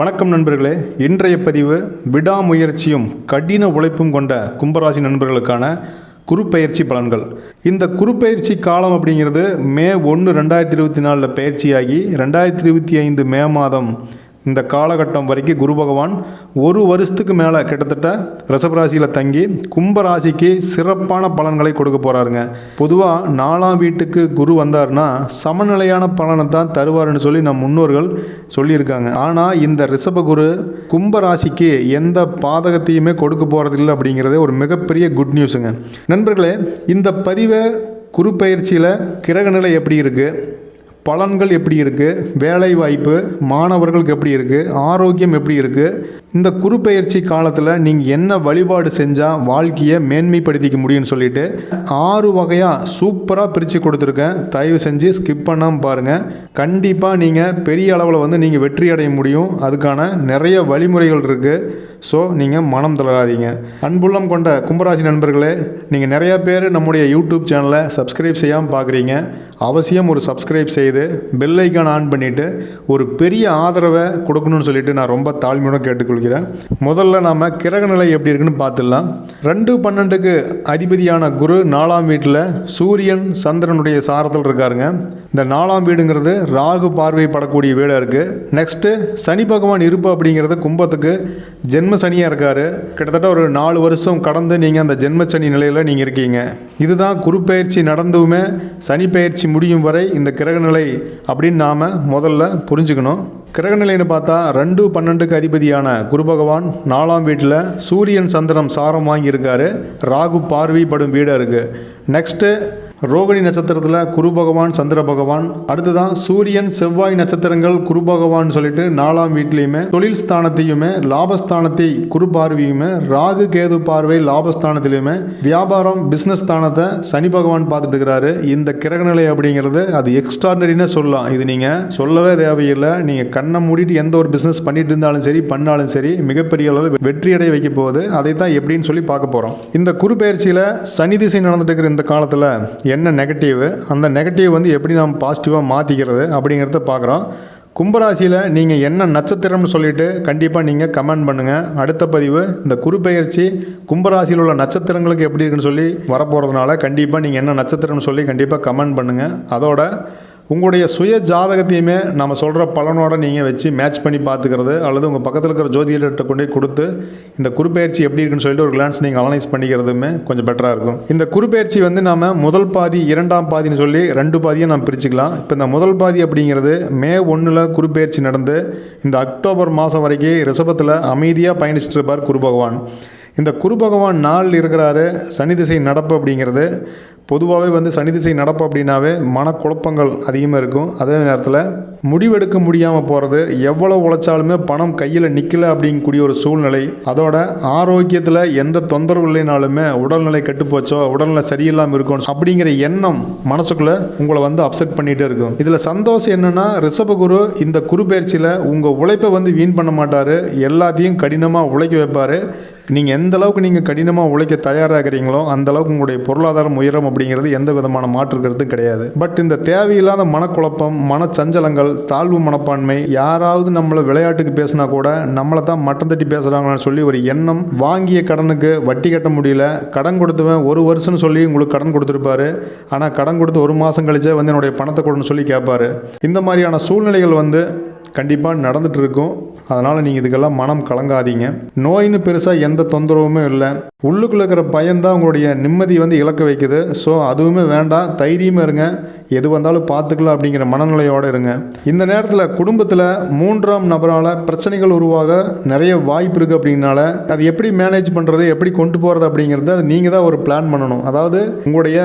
வணக்கம் நண்பர்களே. இன்றைய பதிவு விடாமுயற்சியும் கடின உழைப்பும் கொண்ட கும்பராசி நண்பர்களுக்கான குறுப்பெயர்ச்சி பலன்கள். இந்த குருப்பெயர்ச்சி காலம் அப்படிங்கிறது மே ஒன்று ரெண்டாயிரத்தி இருபத்தி நாலில் பயிற்சியாகி ரெண்டாயிரத்தி இருபத்தி ஐந்து மே மாதம் இந்த காலகட்டம் வரைக்கும் குரு பகவான் ஒரு வருஷத்துக்கு மேலே கிட்டத்தட்ட ரிஷபராசியில் தங்கி கும்பராசிக்கு சிறப்பான பலன்களை கொடுக்க போகிறாருங்க பொதுவாக நாலாம் வீட்டுக்கு குரு வந்தார்னா சமநிலையான பலனை தான் தருவார்னு சொல்லி நம் முன்னோர்கள் சொல்லியிருக்காங்க. ஆனால் இந்த ரிஷப குரு கும்பராசிக்கு எந்த பாதகத்தையுமே கொடுக்க போகிறதில்லை அப்படிங்கிறதே ஒரு மிகப்பெரிய குட் நியூஸுங்க நண்பர்களே இந்த பதிவை குரு பயிற்சியில் கிரகநிலை எப்படி இருக்குது பலன்கள் எப்படி இருக்குது வேலை வாய்ப்பு மாணவர்களுக்கு எப்படி இருக்குது ஆரோக்கியம் எப்படி இருக்குது இந்த குறுப்பெயர்ச்சி காலத்தில் நீங்கள் என்ன வழிபாடு செஞ்சால் வாழ்க்கையை மேன்மைப்படுத்திக்க முடியும்னு சொல்லிட்டு ஆறு வகையாக சூப்பராக பிரித்து கொடுத்துருக்கேன். தயவு செஞ்சு ஸ்கிப் பண்ணாமல் பாருங்கள் கண்டிப்பாக நீங்கள் பெரிய அளவில் வந்து நீங்கள் வெற்றி அடைய முடியும். அதுக்கான நிறைய வழிமுறைகள் இருக்குது ஸோ நீங்கள் மனம் தளராதீங்க. அன்புள்ளம் கொண்ட கும்பராசி நண்பர்களே நீங்கள் நிறையா பேர் நம்முடைய யூடியூப் சேனலை சப்ஸ்கிரைப் செய்யாமல் பார்க்குறீங்க அவசியம் ஒரு சப்ஸ்கிரைப் செய்து பெல் ஐக்கான் ஆன் பண்ணிவிட்டு ஒரு பெரிய ஆதரவை கொடுக்கணும்னு சொல்லிட்டு நான் ரொம்ப தாழ்மையோட கேட்டுக்கொள்கிறேன். முதல்ல நாம் கிரகநிலை எப்படி இருக்குன்னு பார்த்துடலாம். ரெண்டு பன்னெண்டுக்கு அதிபதியான குரு நாலாம் வீட்டில் சூரியன் சந்திரனுடைய சாரத்தில் இருக்காருங்க. இந்த நாலாம் வீடுங்கிறது ராகு பார்வை படக்கூடிய வீடாக இருக்குது நெக்ஸ்ட்டு சனி பகவான் இருப்பு அப்படிங்கிறது கும்பத்துக்கு ஜென்ம சனியாக இருக்கார். கிட்டத்தட்ட ஒரு நாலு வருஷம் கடந்து நீங்கள் அந்த ஜென்ம சனி நிலையில் நீங்கள் இருக்கீங்க. இதுதான் குரு பயிற்சி நடந்துமே சனி பயிற்சி முடியும் வரை இந்த கிரகநிலை அப்படின்னு நாம் முதல்ல புரிஞ்சுக்கணும். கிரகநிலைன்னு பார்த்தா ரெண்டு பன்னெண்டுக்கு அதிபதியான குரு பகவான் நாலாம் வீட்டில் சூரியன் சந்திரன் சாரம் வாங்கியிருக்காரு. ராகு பார்வை படும் வீடாக இருக்குது நெக்ஸ்ட்டு ரோகிணி நட்சத்திரத்தில் குரு பகவான் சந்திர பகவான் அடுத்ததான் சூரியன் செவ்வாய் நட்சத்திரங்கள் குரு பகவான் சொல்லிட்டு நாலாம் வீட்லேயுமே தொழில் ஸ்தானத்தையுமே லாபஸ்தானத்தை குரு பார்வையுமே ராகு கேது பார்வை லாபஸ்தானத்திலையுமே வியாபாரம் பிஸ்னஸ் ஸ்தானத்தை சனி பகவான் பார்த்துட்டு இருக்கிறாரு. இந்த கிரகநிலை அப்படிங்கிறது அது எக்ஸ்ட்ராடனரின்னு சொல்லலாம். இது நீங்கள் சொல்லவே தேவையில்லை. நீங்கள் கண்ணை மூடிட்டு எந்த ஒரு பிஸ்னஸ் பண்ணிட்டு இருந்தாலும் சரி பண்ணாலும் சரி மிகப்பெரிய அளவில் வெற்றி அடைய வைக்க போகுது. அதை தான் எப்படின்னு சொல்லி பார்க்க போகிறோம் இந்த குரு பயிற்சியில் சனி திசை நடந்துட்டு இருக்கிற இந்த காலத்தில் என்ன நெகட்டிவ் அந்த நெகட்டிவ் வந்து எப்படி நாம் பாசிட்டிவாக மாற்றிக்கிறது அப்படிங்கிறத பார்க்குறோம். கும்பராசியில் நீங்கள் என்ன நட்சத்திரம்னு சொல்லிவிட்டு கண்டிப்பாக நீங்கள் கமெண்ட் பண்ணுங்கள் அடுத்த பதிவு இந்த குரு கும்பராசியில் உள்ள நட்சத்திரங்களுக்கு எப்படி இருக்குன்னு சொல்லி வரப்போகிறதுனால கண்டிப்பாக நீங்கள் என்ன நட்சத்திரம்னு சொல்லி கண்டிப்பாக கமெண்ட் பண்ணுங்கள் அதோட உங்களுடைய சுய ஜாதகத்தையுமே நம்ம சொல்கிற பலனோட நீங்கள் வச்சு மேட்ச் பண்ணி பார்த்துக்கிறது அல்லது உங்கள் பக்கத்தில் இருக்கிற ஜோதிடர்கிட்ட கொண்டு போய் கொடுத்து இந்த குருப்பெயர்ச்சி எப்படி இருக்குன்னு சொல்லிட்டு ஒரு கிளான்ஸ் நீங்கள் அனலைஸ் பண்ணிக்கிறதுமே கொஞ்சம் பெட்டராக இருக்கும். இந்த குருப்பெயர்ச்சி வந்து நாம் முதல் பாதி இரண்டாம் பாதின்னு சொல்லி ரெண்டு பாதியை நாம் பிரிச்சுக்கலாம். இப்போ இந்த முதல் பாதி அப்படிங்கிறது மே ஒன்றில் குருப்பெயர்ச்சி நடந்து இந்த அக்டோபர் மாதம் வரைக்கும் ரிஷபத்தில் அமைதியாக பயணிச்சுட்டு இருப்பார் குரு பகவான். இந்த குரு பகவான் நாள் இருக்கிறாரு சனி திசை நடப்பு அப்படிங்கிறது பொதுவாகவே வந்து சனி திசை நடப்பு அப்படின்னாவே மனக்குழப்பங்கள் அதிகமாக இருக்கும். அதே நேரத்தில் முடிவெடுக்க முடியாமல் போகிறது எவ்வளோ உழைச்சாலுமே பணம் கையில் நிற்கலை அப்படிங்கக்கூடிய ஒரு சூழ்நிலை. அதோட ஆரோக்கியத்தில் எந்த தொந்தரவு இல்லைனாலுமே உடல்நிலை கெட்டுப்போச்சோ உடல்நிலை சரியில்லாமல் இருக்கும் அப்படிங்கிற எண்ணம் மனசுக்குள்ளே உங்களை வந்து அப்செட் பண்ணிகிட்டே இருக்கும். இதில் சந்தோஷம் என்னென்னா ரிஷபகுரு இந்த குரு பயிற்சியில் உங்கள் உழைப்பை வந்து வீண் பண்ண மாட்டார். எல்லாத்தையும் கடினமாக உழைக்க வைப்பார். நீங்கள் எந்த அளவுக்கு நீங்கள் கடினமாக உழைக்க தயாராகிறீங்களோ அந்த அளவுக்கு உங்களுடைய பொருளாதாரம் உயரம் அப்படிங்கிறது எந்த விதமான மாற்று கிடையாது. பட் இந்த தேவையில்லாத மனக்குழப்பம் மனச்சஞ்சலங்கள் தாழ்வு மனப்பான்மை யாராவது நம்மளை விளையாட்டுக்கு பேசினா கூட நம்மளை தான் மட்டம் தட்டி பேசுகிறாங்கன்னு சொல்லி ஒரு எண்ணம் வாங்கிய கடனுக்கு வட்டி கட்ட முடியல கடன் கொடுத்தவன் ஒரு வருஷம்னு சொல்லி உங்களுக்கு கடன் கொடுத்துருப்பாரு ஆனால் கடன் கொடுத்து ஒரு மாதம் கழிச்சே வந்து என்னுடைய பணத்தை கொடுன்னு சொல்லி கேட்பாரு இந்த மாதிரியான சூழ்நிலைகள் வந்து கண்டிப்பாக நடந்துட்டு இருக்கும் அதனால் நீங்கள் இதுக்கெல்லாம் மனம் கலங்காதீங்க. நோயின்னு பெருசாக எந்த தொந்தரவுமே இல்லை. உள்ளுக்குள்ளே இருக்கிற பயம்தான் உங்களுடைய நிம்மதி வந்து இழக்க வைக்குது. ஸோ அதுவுமே வேண்டாம். தைரியமாக இருங்க. எது வந்தாலும் பார்த்துக்கலாம் அப்படிங்கிற மனநிலையோடு இருங்க. இந்த நேரத்தில் குடும்பத்தில் மூன்றாம் நபரால் பிரச்சனைகள் உருவாக நிறைய வாய்ப்பு இருக்குது அப்படிங்கனால அது எப்படி மேனேஜ் பண்ணுறது எப்படி கொண்டு போகிறது அப்படிங்கிறத அது நீங்கள் தான் ஒரு பிளான் பண்ணணும். அதாவது உங்களுடைய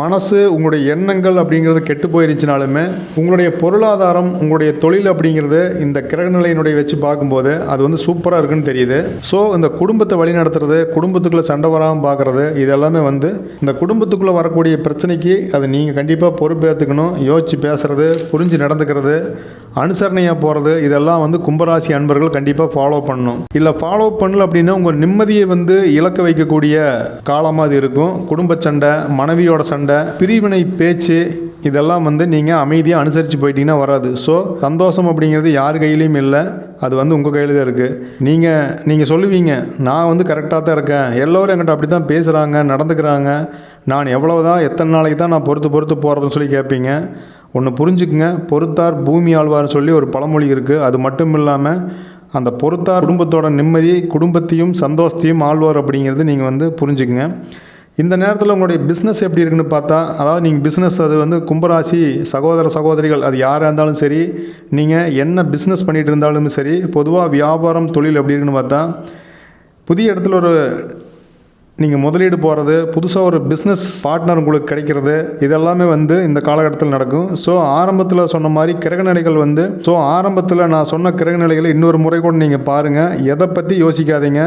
மனசு உங்களுடைய எண்ணங்கள் அப்படிங்கிறது கெட்டு போயிருச்சுனாலுமே உங்களுடைய பொருளாதாரம் உங்களுடைய தொழில் அப்படிங்கிறது இந்த கிரகநிலையினுடைய வச்சு பார்க்கும்போது அது வந்து சூப்பராக இருக்குன்னு தெரியுது. ஸோ இந்த குடும்பத்தை வழி நடத்துறது குடும்பத்துக்குள்ளே சண்டை வராமல் பார்க்குறது இதெல்லாமே வந்து இந்த குடும்பத்துக்குள்ளே வரக்கூடிய பிரச்சனைக்கு அது நீங்கள் கண்டிப்பாக பொறுப்பேற்றுக்கணும் யோசித்து பேசுகிறது புரிஞ்சு நடந்துக்கிறது அனுசரணையாக போகிறது இதெல்லாம் வந்து கும்பராசி அன்பர்கள் கண்டிப்பாக ஃபாலோ பண்ணணும். இல்லை ஃபாலோ பண்ணல அப்படின்னா உங்கள் நிம்மதியை வந்து இழக்க வைக்கக்கூடிய காலமாக அது இருக்கும். குடும்ப சண்டை மனைவியோட சண்டை பிரிவினை பேச்சு இதெல்லாம் வந்து நீங்கள் அமைதியாக அனுசரித்து போயிட்டீங்கன்னா வராது. ஸோ சந்தோஷம் அப்படிங்கிறது யார் கையிலையும் இல்லை. அது வந்து உங்கள் கையில் தான் இருக்குது நீங்கள் நீங்கள் சொல்லுவீங்க நான் வந்து கரெக்டாக தான் இருக்கேன். எல்லோரும் என்கிட்ட அப்படி தான் பேசுகிறாங்க நடந்துக்கிறாங்க. நான் எவ்வளோ தான் எத்தனை நாளைக்கு தான் நான் பொறுத்து பொறுத்து போகிறதுன்னு சொல்லி கேட்பீங்க. ஒன்று புரிஞ்சுக்குங்க. பொறுத்தார் பூமி ஆழ்வார்னு சொல்லி ஒரு பழமொழி இருக்குது அது மட்டும் இல்லாமல் அந்த பொறுத்தார் குடும்பத்தோட நிம்மதி குடும்பத்தையும் சந்தோஷத்தையும் ஆழ்வார் அப்படிங்கிறது நீங்கள் வந்து புரிஞ்சுக்குங்க. இந்த நேரத்தில் உங்களுடைய பிஸ்னஸ் எப்படி இருக்குன்னு பார்த்தா அதாவது நீங்கள் பிஸ்னஸ் அது வந்து கும்பராசி சகோதர சகோதரிகள் அது யாராக இருந்தாலும் சரி நீங்கள் என்ன பிஸ்னஸ் பண்ணிகிட்டு இருந்தாலும் சரி பொதுவாக வியாபாரம் தொழில் எப்படி இருக்குன்னு பார்த்தா புதிய இடத்துல ஒரு நீங்கள் முதலீடு போகிறது புதுசாக ஒரு பிஸ்னஸ் பார்ட்னர் உங்களுக்கு கிடைக்கிறது இதெல்லாமே வந்து இந்த காலகட்டத்தில் நடக்கும். ஸோ ஆரம்பத்தில் சொன்ன மாதிரி கிரகநிலைகள் வந்து ஸோ ஆரம்பத்தில் நான் சொன்ன கிரகநிலைகளை இன்னொரு முறை கூட நீங்கள் பாருங்கள் எதை பற்றி யோசிக்காதீங்க.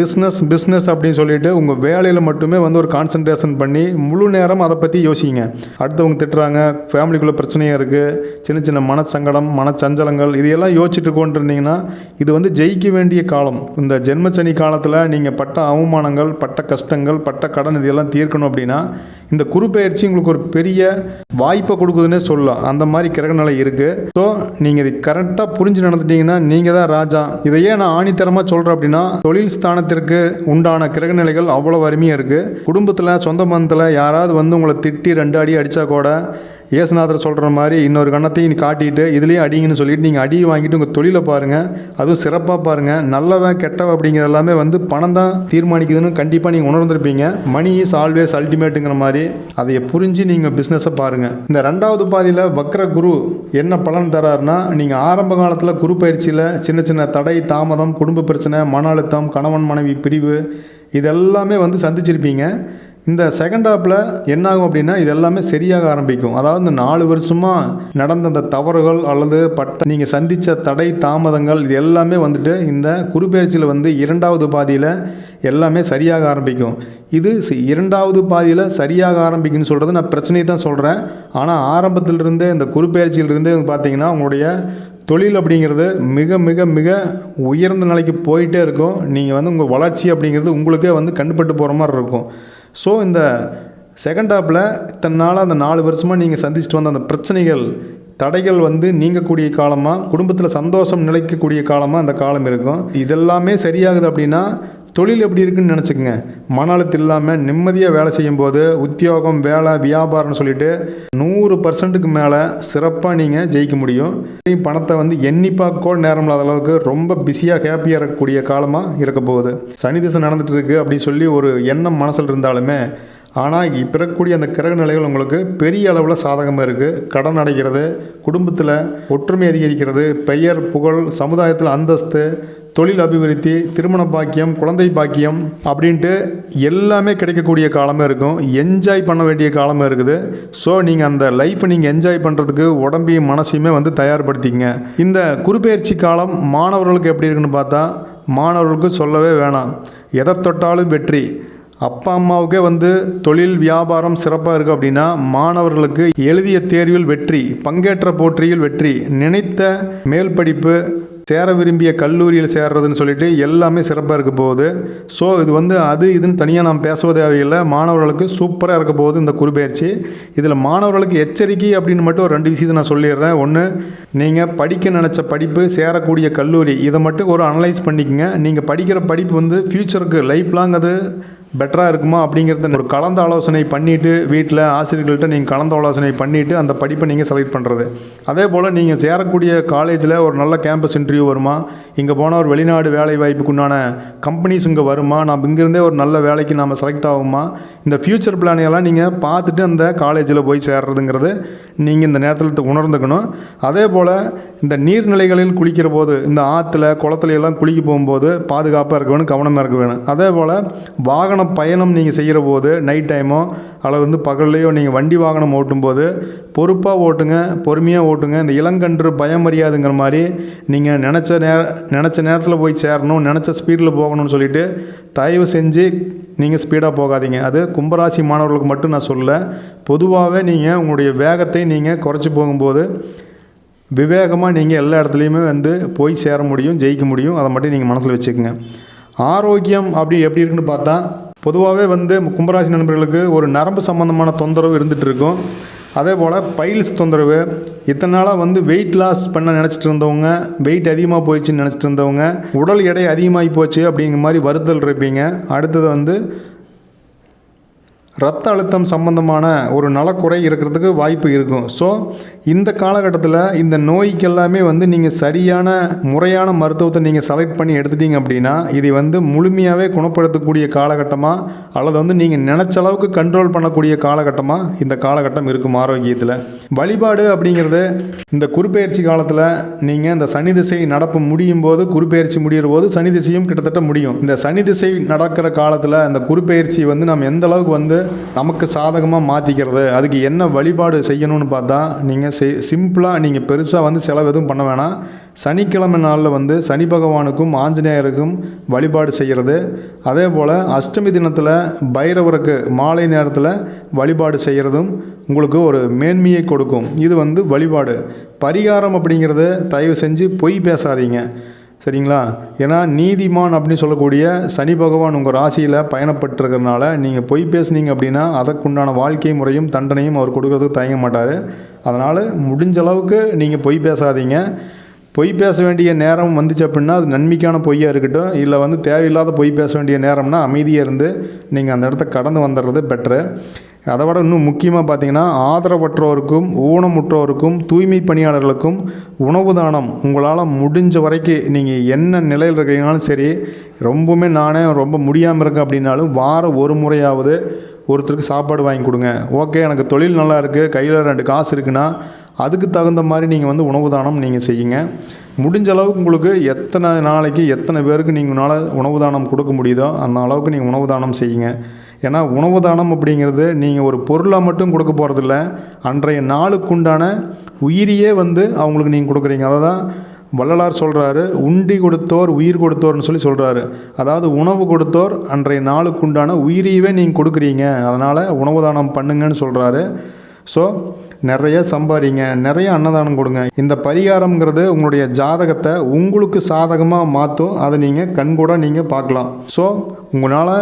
பிஸ்னஸ் பிஸ்னஸ் அப்படின்னு சொல்லிட்டு உங்கள் வேலையில் மட்டுமே வந்து ஒரு கான்சன்ட்ரேஷன் பண்ணி முழு நேரம் அதை பற்றி யோசிங்க. அடுத்தவங்க திட்டுறாங்க ஃபேமிலிக்குள்ளே பிரச்சனையாக இருக்குது சின்ன சின்ன மனச்சங்கடம் மனச்சஞ்சலங்கள் இதையெல்லாம் யோசிச்சுட்டு கொண்டிருந்தீங்கன்னா இது வந்து ஜெயிக்க வேண்டிய காலம். இந்த ஜென்மச்சனி காலத்தில் நீங்கள் பட்ட அவமானங்கள் பட்ட கஷ்டங்கள் பட்ட கடன் இதெல்லாம் தீர்க்கணும் அப்படின்னா இந்த குறுப்பெயர்ச்சி உங்களுக்கு ஒரு பெரிய வாய்ப்பை கொடுக்குதுன்னே சொல்லலாம். அந்த மாதிரி கிரகநிலை இருக்குது ஸோ நீங்கள் இது கரெக்டாக புரிஞ்சு நடந்துட்டீங்கன்னா நீங்கள் தான் ராஜா. இதையே நான் ஆணித்தரமாக சொல்கிறேன் அப்படின்னா தொழில் ஸ்தானத்திற்கு உண்டான கிரகநிலைகள் அவ்வளோ அருமையாக இருக்குது குடும்பத்தில் சொந்த பந்தத்தில் யாராவது வந்து உங்களை திட்டி ரெண்டு அடி அடித்தா கூட ஏசுநாதர் சொல்கிற மாதிரி இன்னொரு கண்ணத்தையும் நீ காட்டிட்டு இதுலேயும் அடிங்கன்னு சொல்லிட்டு நீங்கள் அடியை வாங்கிட்டு உங்கள் தொழிலை பாருங்கள் அதுவும் சிறப்பாக பாருங்கள் நல்லவன் கெட்டவன் அப்படிங்கிற எல்லாமே வந்து பணம் தான் தீர்மானிக்குதுன்னு கண்டிப்பாக நீங்கள் உணர்ந்திருப்பீங்க. மணி இஸ் ஆல்வேஸ் அல்டிமேட்டுங்கிற மாதிரி அதை புரிஞ்சு நீங்கள் பிஸ்னஸை பாருங்கள் இந்த ரெண்டாவது பாதியில் வக்ர குரு என்ன பலன் தராருன்னா நீங்கள் ஆரம்ப காலத்தில் குரு பயிற்சியில் சின்ன சின்ன தடை தாமதம் குடும்ப பிரச்சனை மன அழுத்தம் கணவன் மனைவி பிரிவு இதெல்லாமே வந்து சந்திச்சிருப்பீங்க. இந்த செகண்ட் ஹாப்பில் என்ன ஆகும் அப்படின்னா இது எல்லாமே சரியாக ஆரம்பிக்கும். அதாவது இந்த நாலு வருஷமாக நடந்த அந்த தவறுகள் அல்லது பட்ட நீங்கள் சந்தித்த தடை தாமதங்கள் இது எல்லாமே வந்துட்டு இந்த குறுபெயர்ச்சியில் வந்து இரண்டாவது பாதியில் எல்லாமே சரியாக ஆரம்பிக்கும். இது இரண்டாவது பாதியில் சரியாக ஆரம்பிக்குன்னு சொல்கிறது நான் பிரச்சனையை தான் சொல்கிறேன் ஆனால் ஆரம்பத்திலிருந்தே இந்த குருப்பெயர்ச்சியிலிருந்தே பார்த்தீங்கன்னா உங்களுடைய தொழில் அப்படிங்கிறது மிக மிக மிக உயர்ந்த நிலைக்கு போயிட்டே இருக்கும். நீங்கள் வந்து உங்கள் வளர்ச்சி அப்படிங்கிறது உங்களுக்கே வந்து கண்டுபட்டு போகிற மாதிரி இருக்கும். ஸோ இந்த செகண்ட் ஹாப்பில் இத்தனை நாளாக அந்த நாலு வருஷமாக நீங்கள் சந்திச்சுட்டு வந்த அந்த பிரச்சனைகள் தடைகள் வந்து நீங்கக்கூடிய காலமாக குடும்பத்தில் சந்தோஷம் நிலைக்கக்கூடிய காலமாக அந்த காலம் இருக்கும். இதெல்லாமே சரியாகுது அப்படின்னா தொழில் எப்படி இருக்குன்னு நினச்சிக்கங்க. மன அழுத்தம் இல்லாமல் நிம்மதியாக வேலை செய்யும்போது உத்தியோகம் வேலை வியாபாரம்னு சொல்லிட்டு நூறு பர்சன்ட்டுக்கு மேலே சிறப்பாக நீங்கள் ஜெயிக்க முடியும். பணத்தை வந்து எண்ணி கூட நேரம் இல்லாத அளவுக்கு ரொம்ப பிஸியாக ஹாப்பியாக இருக்கக்கூடிய காலமாக இருக்க போகுது. சனி திசை நடந்துட்டு இருக்குது அப்படின்னு சொல்லி ஒரு எண்ணம் மனசில் இருந்தாலுமே ஆனால் பிறக்கக்கூடிய அந்த கிரக நிலைகள் உங்களுக்கு பெரிய அளவில் சாதகமாக இருக்குது கடன் அடைக்கிறது குடும்பத்தில் ஒற்றுமை அதிகரிக்கிறது பெயர் புகழ் சமுதாயத்தில் அந்தஸ்து தொழில் அபிவிருத்தி திருமண பாக்கியம் குழந்தை பாக்கியம் அப்படின்ட்டு எல்லாமே கிடைக்கக்கூடிய காலமே இருக்கும். என்ஜாய் பண்ண வேண்டிய காலமே இருக்குது. ஸோ நீங்கள் அந்த லைஃப்பை நீங்கள் என்ஜாய் பண்ணுறதுக்கு உடம்பையும் மனசையுமே வந்து தயார்படுத்திங்க இந்த குறுப்பெயர்ச்சி காலம் மாணவர்களுக்கு எப்படி இருக்குன்னு பார்த்தா மாணவர்களுக்கு சொல்லவே வேணாம். எதை தொட்டாலும் வெற்றி. அப்பா அம்மாவுக்கே வந்து தொழில் வியாபாரம் சிறப்பாக இருக்குது அப்படின்னா மாணவர்களுக்கு எழுதிய தேர்வில் வெற்றி பங்கேற்ற போற்றியில் வெற்றி நினைத்த மேல் படிப்பு சேர விரும்பிய கல்லூரியில் சேர்றதுன்னு சொல்லிட்டு எல்லாமே சிறப்பாக இருக்க போகுது. ஸோ இது வந்து அது இதுன்னு தனியாக நாம் பேசுவ தேவையில்லை மாணவர்களுக்கு சூப்பராக இருக்க போகுது இந்த குருபெயர்ச்சி இதில் மாணவர்களுக்கு எச்சரிக்கை அப்படின்னு மட்டும் ஒரு ரெண்டு விஷயத்தை நான் சொல்லிடுறேன். ஒன்று நீங்கள் படிக்க நினச்ச படிப்பு சேரக்கூடிய கல்லூரி இதை மட்டும் ஒரு அனலைஸ் பண்ணிக்கோங்க. நீங்கள் படிக்கிற படிப்பு வந்து ஃப்யூச்சருக்கு லைஃப் லாங் அது பெட்டராக இருக்குமா அப்படிங்கிறத ஒரு கலந்த ஆலோசனை பண்ணிவிட்டு வீட்டில் ஆசிரியர்கள்ட்ட நீங்கள் கலந்த ஆலோசனை பண்ணிவிட்டு அந்த படிப்பை நீங்கள் செலக்ட் பண்ணுறது அதே போல் நீங்கள் சேரக்கூடிய காலேஜில் ஒரு நல்ல கேம்பஸ் இன்டர்வியூ வருமா? இங்கே போனால் ஒரு வெளிநாடு வேலை வாய்ப்புக்குண்டான கம்பெனிஸ் இங்கே வருமா? நம்ம இங்கேருந்தே ஒரு நல்ல வேலைக்கு நாம் செலக்ட் ஆகுமா? இந்த ஃப்யூச்சர் பிளானையெல்லாம் நீங்கள் பார்த்துட்டு அந்த காலேஜில் போய் சேர்றதுங்கிறது நீங்கள் இந்த நேரத்தில் உணர்ந்துக்கணும். அதே போல் இந்த நீர்நிலைகளில் குளிக்கிற போது இந்த ஆற்றுல குளத்துல எல்லாம் குளிக்க போகும்போது பாதுகாப்பாக இருக்க வேணும் கவனமாக இருக்க வேணும். அதே போல் வாகன பயணம் நீங்கள் செய்கிற போது நைட் டைமோ அல்லது வந்து பகல்லையோ நீங்கள் வண்டி வாகனம் ஓட்டும்போது பொறுப்பாக ஓட்டுங்க பொறுமையாக ஓட்டுங்க. இந்த இளங்கன்று பயம் அறியாதுங்கிற மாதிரி நீங்கள் நினச்ச நேர நினச்ச நேரத்தில் போய் சேரணும் நினச்ச ஸ்பீடில் போகணும்னு சொல்லிட்டு தயவு செஞ்சு நீங்கள் ஸ்பீடாக போகாதீங்க. அது கும்பராசி மாணவர்களுக்கு மட்டும் நான் சொல்ல பொதுவாகவே நீங்கள் உங்களுடைய வேகத்தை நீங்கள் குறைச்சி போகும்போது விவேகமாக நீங்கள் எல்லா இடத்துலையுமே வந்து போய் சேர முடியும் ஜெயிக்க முடியும். அதை மட்டும் நீங்கள் மனசில் வச்சுக்கோங்க. ஆரோக்கியம் அப்படி எப்படி இருக்குன்னு பார்த்தா பொதுவாகவே வந்து கும்பராசி நண்பர்களுக்கு ஒரு நரம்பு சம்மந்தமான தொந்தரவு இருந்துகிட்டு இருக்கும். அதே போல் பைல்ஸ் தொந்தரவு இத்தனை நாளாக வந்து வெயிட் லாஸ் பண்ண நினச்சிட்டு இருந்தவங்க வெயிட் அதிகமாக போயிடுச்சுன்னு நினச்சிட்டு இருந்தவங்க உடல் எடை அதிகமாகி போச்சு அப்படிங்கிற மாதிரி வருத்தல் இருப்பீங்க. அடுத்தது வந்து ரத்த அழுத்தம் சம்பந்தமான ஒரு நலக்குறை இருக்கிறதுக்கு வாய்ப்பு இருக்கும். ஸோ இந்த காலகட்டத்தில் இந்த நோய்க்கு எல்லாமே வந்து நீங்கள் சரியான முறையான மருத்துவத்தை நீங்கள் செலக்ட் பண்ணி எடுத்துட்டீங்க அப்படின்னா இதை வந்து முழுமையாகவே குணப்படுத்தக்கூடிய காலகட்டமாக அல்லது வந்து நீங்கள் நினச்ச அளவுக்கு கண்ட்ரோல் பண்ணக்கூடிய காலகட்டமாக இந்த காலகட்டம் இருக்கும் ஆரோக்கியத்தில். வழிபாடு அப்படிங்கிறது இந்த குறுப்பெயர்ச்சி காலத்தில் நீங்கள் இந்த சனி திசை நடப்பு முடியும் போது குறுப்பெயர்ச்சி முடிகிற போது சனி திசையும் கிட்டத்தட்ட முடியும். இந்த சனி திசை நடக்கிற காலத்தில் அந்த குறுப்பெயர்ச்சி வந்து நம்ம எந்த அளவுக்கு வந்து நமக்கு சாதகமாக மாற்றிக்கிறது அதுக்கு என்ன வழிபாடு செய்யணும்னு பார்த்தா நீங்கள் செய் சிம்பிளாக நீங்கள் பெருசாக வந்து செலவு எதுவும் பண்ண வேணாம். சனிக்கிழமை நாளில் வந்து சனி பகவானுக்கும் ஆஞ்சநேயருக்கும் வழிபாடு செய்கிறது அதே போல் அஷ்டமி தினத்தில் பைரவருக்கு மாலை நேரத்தில் வழிபாடு செய்கிறதும் உங்களுக்கு ஒரு மேன்மையை கொடுக்கும். இது வந்து வழிபாடு. பரிகாரம் அப்படிங்கிறது தயவு செஞ்சு பொய் பேசாதீங்க. சரிங்களா? ஏன்னா நீதிமான் அப்படின்னு சொல்லக்கூடிய சனி பகவான் உங்கள் ராசியில் பயணப்பட்டிருக்கிறதுனால நீங்கள் பொய் பேசுனீங்க அப்படின்னா அதற்குண்டான வாழ்க்கை முறையும் தண்டனையும் அவர் கொடுக்கறதுக்கு தயங்க மாட்டார். அதனால் முடிஞ்ச அளவுக்கு நீங்கள் பொய் பேசாதீங்க. பொய் பேச வேண்டிய நேரம் வந்துச்சு அப்படின்னா அது நன்மைக்கான பொய்யாக இருக்கட்டும். இல்லை வந்து தேவையில்லாத பொய் பேச வேண்டிய நேரம்னா அமைதியாக இருந்து நீங்கள் அந்த இடத்த கடந்து வந்துடுறது பெட்ரு அதை விட இன்னும் முக்கியமாக பார்த்தீங்கன்னா ஆதரவற்றோருக்கும் ஊனமுற்றோருக்கும் தூய்மை பணியாளர்களுக்கும் உணவு தானம் உங்களால் முடிஞ்ச வரைக்கும் நீங்கள் என்ன நிலையில் இருக்கீங்கனாலும் சரி ரொம்பவுமே நானே ரொம்ப முடியாமல் இருக்கேன் அப்படின்னாலும் வாரம் ஒரு முறையாவது ஒருத்தருக்கு சாப்பாடு வாங்கி கொடுங்க. ஓகே எனக்கு தொழில் நல்லா இருக்குது கையில் ரெண்டு காசு இருக்குன்னா அதுக்கு தகுந்த மாதிரி நீங்கள் வந்து உணவு தானம் நீங்கள் செய்யுங்க. முடிஞ்ச அளவுக்கு உங்களுக்கு எத்தனை நாளைக்கு எத்தனை பேருக்கு நீங்களால் உணவு தானம் கொடுக்க முடியுதோ அந்த அளவுக்கு நீங்கள் உணவு தானம் செய்யுங்க. ஏன்னா உணவு தானம் அப்படிங்கிறது நீங்கள் ஒரு பொருளாக மட்டும் கொடுக்க போகிறதில்ல அன்றைய நாளுக்குண்டான உயிரியே வந்து அவங்களுக்கு நீங்கள் கொடுக்குறீங்க. அதை தான் வள்ளலார் சொல்கிறாரு உண்டி கொடுத்தோர் உயிர் கொடுத்தோர்னு சொல்லி சொல்கிறாரு அதாவது உணவு கொடுத்தோர் அன்றைய நாளுக்குண்டான உயிரியவே நீங்கள் கொடுக்குறீங்க. அதனால் உணவு தானம் பண்ணுங்கன்னு சொல்கிறாரு ஸோ நிறைய சம்பாதிங்க நிறைய அன்னதானம் கொடுங்க. இந்த பரிகாரம்ங்கிறது உங்களுடைய ஜாதகத்தை உங்களுக்கு சாதகமாக மாற்றும் அதை நீங்கள் கண்கூட நீங்கள் பார்க்கலாம். ஸோ உங்களால்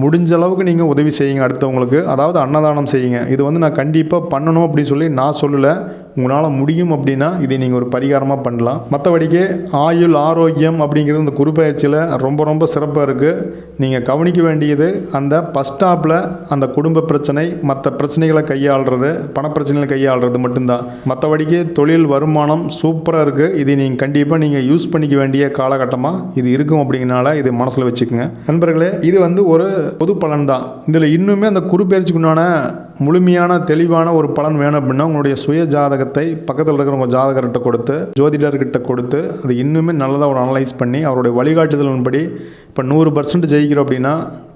முடிஞ்ச அளவுக்கு நீங்கள் உதவி செய்யுங்க அடுத்தவங்களுக்கு. அதாவது அன்னதானம் செய்யுங்க. இது வந்து நான் கண்டிப்பாக பண்ணணும் அப்படின்னு சொல்லி நான் சொல்லலை. உங்களால் முடியும் அப்படின்னா இதை நீங்கள் ஒரு பரிகாரமாக பண்ணலாம். மற்றபடிக்கு ஆயுள் ஆரோக்கியம் அப்படிங்கிறது இந்த குறுப்பெயர்ச்சியில் ரொம்ப ரொம்ப சிறப்பாக இருக்குது நீங்கள் கவனிக்க வேண்டியது அந்த பஸ் ஸ்டாப்பில் அந்த குடும்ப பிரச்சனை மற்ற பிரச்சனைகளை கையாளுறது பணப்பிரச்சனைகளை கையாளுறது மட்டும்தான். மற்றபடிக்கு தொழில் வருமானம் சூப்பராக இருக்குது இதை நீங்கள் கண்டிப்பாக நீங்கள் யூஸ் பண்ணிக்க வேண்டிய காலகட்டமாக இது இருக்கும் அப்படிங்கிறனால இது மனசில் வச்சுக்கோங்க. நண்பர்களே இது வந்து ஒரு பொது பலன் தான் இதில் இன்னுமே அந்த குறுப்பெயர்ச்சிக்குண்டான முழுமையான தெளிவான ஒரு பலன் வேணும் அப்படின்னா உங்களுடைய சுய ஜாதகத்தை பக்கத்தில் இருக்கிறவங்க ஜாதகர்கிட்ட கொடுத்து ஜோதிடர்கிட்ட கொடுத்து அது இன்னுமே நல்லதாக ஒரு அனலைஸ் பண்ணி அவருடைய வழிகாட்டுதலின்படி இப்போ நூறு பர்சன்ட் ஜெயிக்கிறோம் அப்படின்னா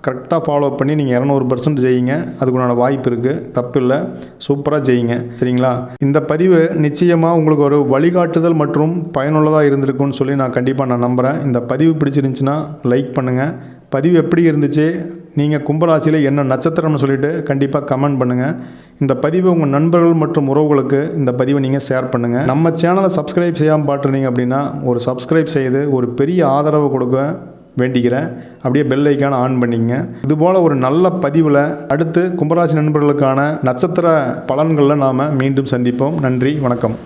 கரெக்டாக ஃபாலோ பண்ணி நீங்கள் இரநூறு பர்சன்ட் ஜெயிங்க. அதுக்குண்டான வாய்ப்பு இருக்குது தப்பு இல்லை. சூப்பராக ஜெயிங்க. சரிங்களா? இந்த பதிவு நிச்சயமாக உங்களுக்கு ஒரு வழிகாட்டுதல் மற்றும் பயனுள்ளதாக இருந்திருக்குன்னு சொல்லி நான் கண்டிப்பாக நான் நம்புகிறேன் இந்த பதிவு பிடிச்சிருந்துச்சுன்னா லைக் பண்ணுங்கள் பதிவு எப்படி இருந்துச்சு? நீங்கள் கும்பராசியில் என்ன நட்சத்திரம்னு சொல்லிட்டு கண்டிப்பாக கமெண்ட் பண்ணுங்கள் இந்த பதிவை உங்கள் நண்பர்கள் மற்றும் உறவுகளுக்கு இந்த பதிவை நீங்கள் ஷேர் பண்ணுங்கள் நம்ம சேனலை சப்ஸ்கிரைப் செய்யாமல் பார்த்துருந்தீங்க அப்படின்னா ஒரு சப்ஸ்கிரைப் செய்து ஒரு பெரிய ஆதரவு கொடுக்க வேண்டிக்கிறேன். அப்படியே பெல் ஐக்கான ஆன் பண்ணிங்க இதுபோல் ஒரு நல்ல பதிவில் அடுத்து கும்பராசி நண்பர்களுக்கான நட்சத்திர பலன்களில் நாம் மீண்டும் சந்திப்போம். நன்றி வணக்கம்.